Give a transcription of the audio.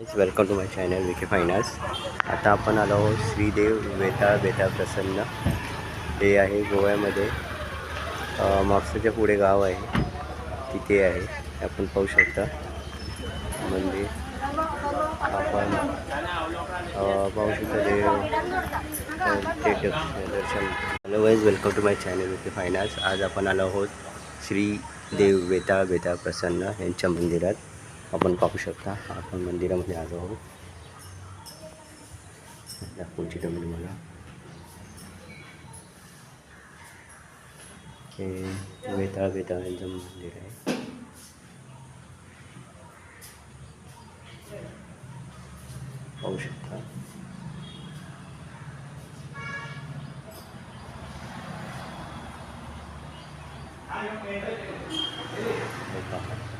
Welcome to my channel V K finance आता आपण आलो आहोत श्रीदेव वेताळ बेताळ प्रसन्न. हे आहे गोव्यामध्ये. अ, मापसाच्या पुढे गाव आहे तिथे आहे. आपण पाहू शकता. मंदिर आपण पाहू शकता देव ते दर्शन. Hello guys welcome to my channel V K finance आज आपण आलो आहोत श्री देव बेताळ बेताळ प्रसन्न यांच्या मंदिरात. अपन पाहू शकता अपन मंदिरा आलो आहोत दाखवूची डबल मला हे वेताळ वेताळ एकदम मंदिर है। पाहू शकता Thank you.